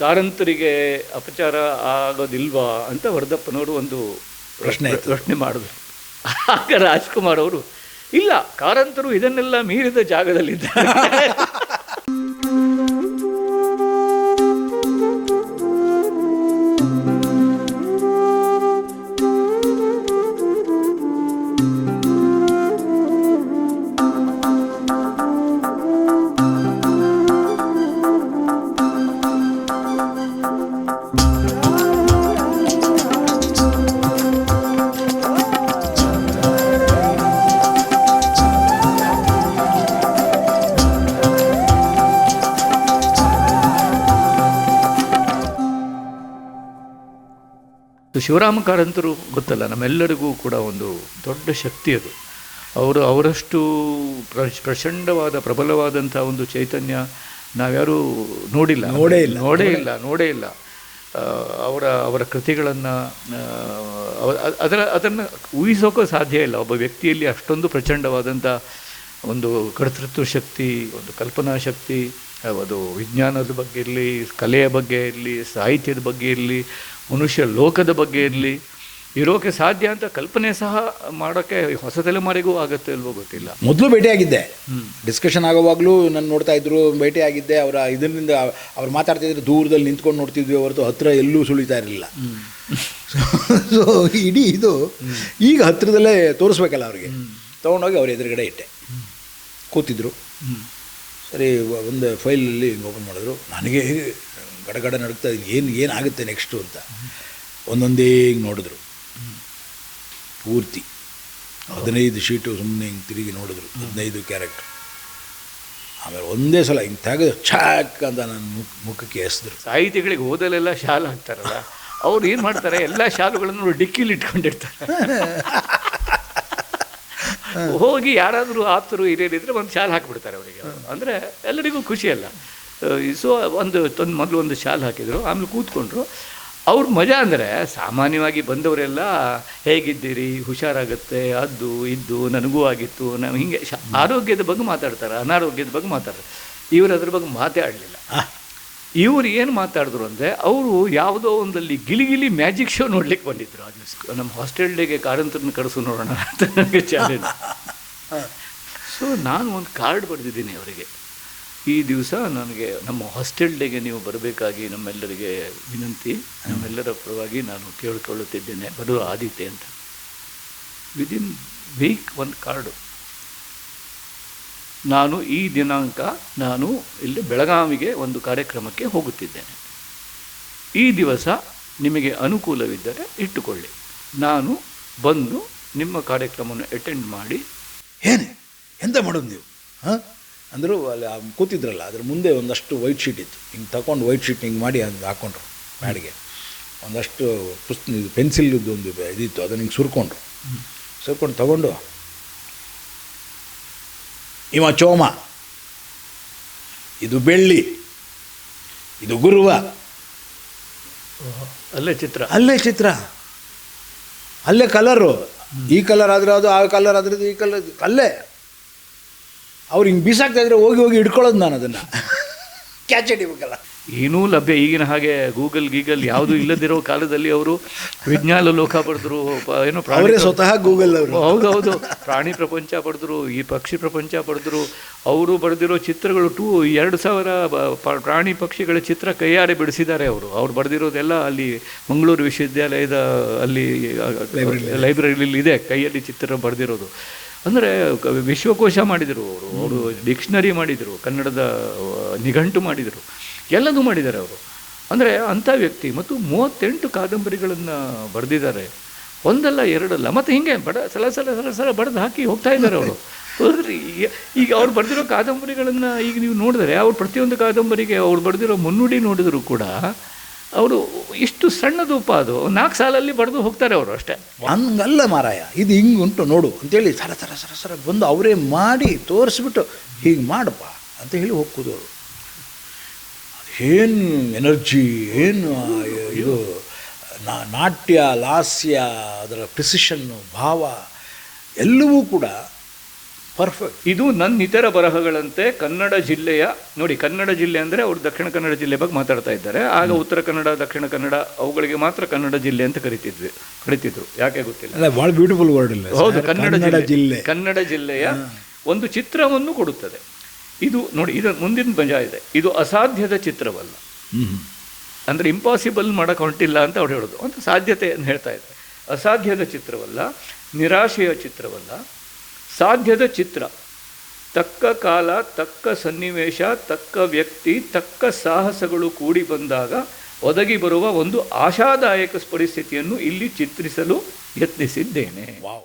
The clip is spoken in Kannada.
ಕಾರಂತರಿಗೆ ಅಪಚಾರ ಆಗೋದಿಲ್ವಾ ಅಂತ ವರದಪ್ಪನವರು ಒಂದು ಪ್ರಶ್ನೆ. ಪ್ರಶ್ನೆ ಮಾಡಿದ್ರು ಆಗ ರಾಜ್ಕುಮಾರ್ ಅವರು ಇಲ್ಲ ಕಾರಂತರು ಇದನ್ನೆಲ್ಲ ಮೀರಿದ ಜಾಗದಲ್ಲಿದ್ದಾರೆ ಶಿವರಾಮ ಕಾರಂತರು ಗೊತ್ತಲ್ಲ ನಮ್ಮೆಲ್ಲರಿಗೂ ಕೂಡ ಒಂದು ದೊಡ್ಡ ಶಕ್ತಿ ಅದು. ಅವರು ಅವರಷ್ಟು ಪ್ರ- ಪ್ರಚಂಡವಾದ ಪ್ರಬಲವಾದಂಥ ಒಂದು ಚೈತನ್ಯ ನಾವ್ಯಾರೂ ನೋಡಿಲ್ಲ. ನೋಡೇ ಇಲ್ಲ. ನೋಡೇ ಇಲ್ಲ ನೋಡೇ ಇಲ್ಲ. ಅವರ ಅವರ ಕೃತಿಗಳನ್ನು ಅದರ ಅದನ್ನು ಊಹಿಸೋಕ್ಕೂ ಸಾಧ್ಯ ಇಲ್ಲ. ಒಬ್ಬ ವ್ಯಕ್ತಿಯಲ್ಲಿ ಅಷ್ಟೊಂದು ಪ್ರಚಂಡವಾದಂಥ ಒಂದು ಕರ್ತೃತ್ವ ಶಕ್ತಿ ಒಂದು ಕಲ್ಪನಾ ಶಕ್ತಿ ಅದು ವಿಜ್ಞಾನದ ಬಗ್ಗೆ ಇರಲಿ ಕಲೆಯ ಬಗ್ಗೆ ಇರಲಿ ಸಾಹಿತ್ಯದ ಬಗ್ಗೆ ಇರಲಿ ಮನುಷ್ಯ ಲೋಕದ ಬಗ್ಗೆ ಇರಲಿ ಇರೋಕ್ಕೆ ಸಾಧ್ಯ ಅಂತ ಕಲ್ಪನೆ ಸಹ ಮಾಡೋಕ್ಕೆ ಹೊಸ ತಲೆಮಾರಿಗೂ ಆಗುತ್ತೆ ಇಲ್ವೋ ಗೊತ್ತಿಲ್ಲ. ಮೊದಲು ಭೇಟಿಯಾಗಿದ್ದೆ ಡಿಸ್ಕಷನ್ ಆಗೋವಾಗಲೂ ನಾನು ನೋಡ್ತಾ ಇದ್ರು ಭೇಟಿಯಾಗಿದ್ದೆ ಅವರ ಇದರಿಂದ ಅವ್ರು ಮಾತಾಡ್ತಿದ್ರು ದೂರದಲ್ಲಿ ನಿಂತ್ಕೊಂಡು ನೋಡ್ತಿದ್ವಿ ಹೊರತು ಹತ್ತಿರ ಎಲ್ಲೂ ಸುಳಿತಾ ಇರಲಿಲ್ಲ. ಸೊ ಇಡೀ ಇದು ಈಗ ಹತ್ತಿರದಲ್ಲೇ ತೋರಿಸ್ಬೇಕಲ್ಲ ಅವ್ರಿಗೆ. ತೊಗೊಂಡೋಗಿ ಅವ್ರ ಎದುರುಗಡೆ ಇಟ್ಟೆ. ಕೂತಿದ್ರು. ಸರಿ ಒಂದು ಫೈಲಲ್ಲಿ ಹಿಂಗೆ ಓಪನ್ ಮಾಡಿದ್ರು. ನನಗೆ ಗಡಗಡ ಇದ್ದೀನಿ. ಏನು ಏನಾಗುತ್ತೆ ನೆಕ್ಸ್ಟು ಅಂತ. ಒಂದೊಂದೇ ಹಿಂಗೆ ನೋಡಿದ್ರು. ಪೂರ್ತಿ. ಹದಿನೈದು ಶೀಟು ಸುಮ್ಮನೆ ಹಿಂಗೆ ತಿರುಗಿ ನೋಡಿದ್ರು. ಹದಿನೈದು ಕ್ಯಾರೆಕ್ಟ್ರ್. ಆಮೇಲೆ ಒಂದೇ ಸಲ ಹಿಂಗೆ ತೆಗೆದು ಛಾಕ್ ಅಂತ ನನ್ನ ಮುಖ ಮುಖಕ್ಕೆ ಹೆಸರು ಸಾಹಿತಿಗಳಿಗೆ ಓದಲೆಲ್ಲ ಶಾಲು ಅಂತಾರಲ್ಲ ಅವ್ರು ಏನು ಮಾಡ್ತಾರೆ? ಎಲ್ಲ ಶಾಲುಗಳನ್ನು ಡಿಕ್ಕಿಲಿ ಇಟ್ಕೊಂಡಿರ್ತಾರೆ. ಹೋಗಿ ಯಾರಾದರೂ ಆಪ್ತರು ಹಿರಿಯರಿದ್ರೆ ಒಂದು ಶಾಲು ಹಾಕಿಬಿಡ್ತಾರೆ ಅವರಿಗೆ. ಅಂದರೆ ಎಲ್ಲರಿಗೂ ಖುಷಿ ಅಲ್ಲ. ಸೊ ಒಂದು ತಂದು ಮೊದಲು ಒಂದು ಶಾಲು ಹಾಕಿದರು ಆಮೇಲೆ ಕೂತ್ಕೊಂಡ್ರು. ಅವ್ರ ಮಜಾ ಅಂದರೆ ಸಾಮಾನ್ಯವಾಗಿ ಬಂದವರೆಲ್ಲ ಹೇಗಿದ್ದೀರಿ? ಹುಷಾರಾಗುತ್ತೆ? ಅದು ಇದ್ದು ನನಗೂ ಆಗಿತ್ತು. ನಾವು ಹಿಂಗೆ ಶ ಆರೋಗ್ಯದ ಬಗ್ಗೆ ಮಾತಾಡ್ತಾರೆ ಅನಾರೋಗ್ಯದ ಬಗ್ಗೆ ಮಾತಾಡ್ತಾರೆ. ಇವರು ಅದ್ರ ಬಗ್ಗೆ ಮಾತೇ ಆಡಲಿಲ್ಲ. ಇವರು ಏನು ಮಾತಾಡಿದ್ರು ಅಂದರೆ, ಅವರು ಯಾವುದೋ ಒಂದಲ್ಲಿ ಗಿಲಿಗಿಲಿ ಮ್ಯಾಜಿಕ್ ಶೋ ನೋಡ್ಲಿಕ್ಕೆ ಬಂದಿದ್ರು. ಆ ದಿವಸ ನಮ್ಮ ಹಾಸ್ಟೆಲ್ ಡೇಗೆ ಕಾರಂತರನ್ನ ಕಳಿಸು ನೋಡೋಣ ಅಂತ ನನಗೆ ಚಾಲೆಂಜ್ ಸೊ ನಾನು ಒಂದು ಕಾರ್ಡ್ ಬರೆದಿದ್ದೀನಿ ಅವರಿಗೆ. ಈ ದಿವಸ ನನಗೆ ನಮ್ಮ ಹಾಸ್ಟೆಲ್ ಡೇಗೆ ನೀವು ಬರಬೇಕಾಗಿ ನಮ್ಮೆಲ್ಲರಿಗೆ ವಿನಂತಿ. ನಮ್ಮೆಲ್ಲರ ಪರವಾಗಿ ನಾನು ಕೇಳಿಕೊಳ್ಳುತ್ತಿದ್ದೇನೆ. ಬರುವ ಆದಿತ್ಯ ಅಂತ. ವಿದಿನ್ ವೀಕ್ ಒಂದು ಕಾರ್ಡು ನಾನು ಈ ದಿನಾಂಕ ನಾನು ಇಲ್ಲಿ ಬೆಳಗಾವಿಗೆ ಒಂದು ಕಾರ್ಯಕ್ರಮಕ್ಕೆ ಹೋಗುತ್ತಿದ್ದೇನೆ. ಈ ದಿವಸ ನಿಮಗೆ ಅನುಕೂಲವಿದ್ದರೆ ಇಟ್ಟುಕೊಳ್ಳಿ. ನಾನು ಬಂದು ನಿಮ್ಮ ಕಾರ್ಯಕ್ರಮವನ್ನು ಅಟೆಂಡ್ ಮಾಡಿ. ಏನು? ಎಂತ ಮಾಡೋದು ನೀವು? ಹಾಂ? ಅಂದರೂ ಅಲ್ಲಿ ಕೂತಿದ್ರಲ್ಲ ಅದ್ರ ಮುಂದೆ ಒಂದಷ್ಟು ವೈಟ್ ಶೀಟ್ ಇತ್ತು. ಹಿಂಗೆ ತಗೊಂಡು ವೈಟ್ ಶೀಟ್ ಹಿಂಗೆ ಮಾಡಿ ಅದು ಹಾಕ್ಕೊಂಡ್ರು ಮ್ಯಾಡಿಗೆ. ಒಂದಷ್ಟು ಪುಸ್ತ ಪೆನ್ಸಿಲ್ದು ಒಂದು ಇದಿತ್ತು ಅದನ್ನು ಹಿಂಗೆ ಸುರ್ಕೊಂಡ್ರು. ಸುರ್ಕೊಂಡು ತಗೊಂಡು ಇವ ಚೋಮ. ಇದು ಬೆಳ್ಳಿ. ಇದು ಗುರುವ. ಅಲ್ಲೇ ಚಿತ್ರ. ಅಲ್ಲೇ ಚಿತ್ರ. ಅಲ್ಲೇ ಕಲರು. ಈ ಕಲರ್ ಆದರೆ ಅದು ಆ ಕಲರ್ ಆದರೆ ಈ ಕಲರ್ ಅಲ್ಲೇ. ಅವ್ರು ಹಿಂಗೆ ಬೀಸಾಕ್ತಾ ಇದ್ರೆ ಹೋಗಿ ಹೋಗಿ ಹಿಡ್ಕೊಳ್ಳೋದು ನಾನು ಅದನ್ನು. ಕ್ಯಾಚ್ ಹಿಡಿಬೇಕಲ್ಲ ಏನೂ ಲಭ್ಯ. ಈಗಿನ ಹಾಗೆ ಗೂಗಲ್ ಗೀಗಲ್ ಯಾವುದು ಇಲ್ಲದಿರೋ ಕಾಲದಲ್ಲಿ ಅವರು ವಿಜ್ಞಾನ ಲೋಕ ಪಡೆದ್ರು ಏನೋ ಪ್ರಾಣಿ ಸ್ವತಃ ಗೂಗಲ್ ಅವರು. ಹೌದೌದು. ಪ್ರಾಣಿ ಪ್ರಪಂಚ ಪಡೆದ್ರು ಈ ಪಕ್ಷಿ ಪ್ರಪಂಚ ಪಡೆದ್ರು ಅವರು ಬರೆದಿರೋ ಚಿತ್ರಗಳು ಟೂ ಎರಡು ಸಾವಿರ ಪ್ರಾಣಿ ಪಕ್ಷಿಗಳ ಚಿತ್ರ ಕೈಯಾರೆ ಬಿಡಿಸಿದ್ದಾರೆ ಅವರು. ಅವ್ರು ಬರೆದಿರೋದೆಲ್ಲ ಅಲ್ಲಿ ಮಂಗಳೂರು ವಿಶ್ವವಿದ್ಯಾಲಯದ ಅಲ್ಲಿ ಲೈಬ್ರರಿಲಿ ಇದೆ ಕೈಯಲ್ಲಿ ಚಿತ್ರ ಬರೆದಿರೋದು. ಅಂದರೆ ವಿಶ್ವಕೋಶ ಮಾಡಿದರು ಅವರು. ಅವರು ಡಿಕ್ಷನರಿ ಮಾಡಿದರು ಕನ್ನಡದ ನಿಘಂಟು ಮಾಡಿದರು. ಎಲ್ಲದೂ ಮಾಡಿದ್ದಾರೆ ಅವರು. ಅಂದರೆ ಅಂಥ ವ್ಯಕ್ತಿ ಮತ್ತು ಮೂವತ್ತೆಂಟು ಕಾದಂಬರಿಗಳನ್ನು ಬರೆದಿದ್ದಾರೆ. ಒಂದಲ್ಲ ಎರಡಲ್ಲ, ಮತ್ತು ಹಿಂಗೆ ಬಡ ಸಲ ಸಲ ಸಲ ಸಲ ಬಡ್ದು ಹಾಕಿ ಹೋಗ್ತಾ ಇದ್ದಾರೆ ಅವರು. ಹೋದ್ರಿ ಈಗ ಅವ್ರು ಬರೆದಿರೋ ಕಾದಂಬರಿಗಳನ್ನು ಈಗ ನೀವು ನೋಡಿದರೆ, ಅವ್ರು ಪ್ರತಿಯೊಂದು ಕಾದಂಬರಿಗೆ ಅವ್ರು ಬರೆದಿರೋ ಮುನ್ನುಡಿ ನೋಡಿದರೂ ಕೂಡ ಅವರು ಇಷ್ಟು ಸಣ್ಣದೂಪ ಅದು ನಾಲ್ಕು ಸಾಲಲ್ಲಿ ಬರೆದು ಹೋಗ್ತಾರೆ ಅವರು ಅಷ್ಟೇ. ಹಂಗಲ್ಲ ಮಾರಾಯ, ಇದು ಹಿಂಗೆ ಉಂಟು ನೋಡು ಅಂತೇಳಿ ಸರ ಸರ ಸರ ಸರ ಬಂದು ಅವರೇ ಮಾಡಿ ತೋರಿಸ್ಬಿಟ್ಟು ಹೀಗೆ ಮಾಡಪ್ಪ ಅಂತ ಹೇಳಿ ಹೋಗ್ಕೋದು ಅವರು. ಏನು ಎನರ್ಜಿ ಏನು ಇದು? ನಾಟ್ಯ ಲಾಸ್ಯ ಅದರ ಪ್ರಿಸಿಷನ್ನು ಭಾವ ಎಲ್ಲವೂ ಕೂಡ ಪರ್ಫೆಕ್ಟ್ ಇದು ನನ್ನ ಇತರ ಬರಹಗಳಂತೆ ಕನ್ನಡ ಜಿಲ್ಲೆಯ ನೋಡಿ ಕನ್ನಡ ಜಿಲ್ಲೆ ಅಂದರೆ ಅವರು ದಕ್ಷಿಣ ಕನ್ನಡ ಜಿಲ್ಲೆ ಬಗ್ಗೆ ಮಾತಾಡ್ತಾ ಇದ್ದಾರೆ. ಆಗ ಉತ್ತರ ಕನ್ನಡ ದಕ್ಷಿಣ ಕನ್ನಡ ಅವುಗಳಿಗೆ ಮಾತ್ರ ಕನ್ನಡ ಜಿಲ್ಲೆ ಅಂತ ಕರಿತಿದ್ವಿ ಕರಿತಿದ್ರು. ಯಾಕೆ ಗೊತ್ತಿಲ್ಲ? ಅಲ್ಲ ಭಾಳ ಬ್ಯೂಟಿಫುಲ್ ವರ್ಡ್ ಇಲ್ಲ ಹೌದು ಕನ್ನಡ ಜಿಲ್ಲೆ. ಕನ್ನಡ ಜಿಲ್ಲೆಯ ಒಂದು ಚಿತ್ರವನ್ನು ಕೊಡುತ್ತದೆ. ಇದು ನೋಡಿ ಇದು ಮುಂದಿನ ಮಜಾ ಇದೆ. ಇದು ಅಸಾಧ್ಯದ ಚಿತ್ರವಲ್ಲ. ಅಂದರೆ ಇಂಪಾಸಿಬಲ್ ಮಾಡೋಕೆ ಹೊಂಟಿಲ್ಲ ಅಂತ ಅವ್ರು ಹೇಳೋದು. ಅಂತ ಸಾಧ್ಯತೆಯನ್ನು ಹೇಳ್ತಾ ಇದ್ದಾರೆ. ಅಸಾಧ್ಯದ ಚಿತ್ರವಲ್ಲ ನಿರಾಶೆಯ ಚಿತ್ರವಲ್ಲ ಸಾಧ್ಯದ ಚಿತ್ರ. ತಕ್ಕ ಕಾಲ ತಕ್ಕ ಸನ್ನಿವೇಶ ತಕ್ಕ ವ್ಯಕ್ತಿ ತಕ್ಕ ಸಾಹಸಗಳು ಕೂಡಿ ಬಂದಾಗ ಒದಗಿ ಬರುವ ಒಂದು ಆಶಾದಾಯಕ ಪರಿಸ್ಥಿತಿಯನ್ನು ಇಲ್ಲಿ ಚಿತ್ರಿಸಲು ಯತ್ನಿಸಿದ್ದೇನೆ. ವಾವ್.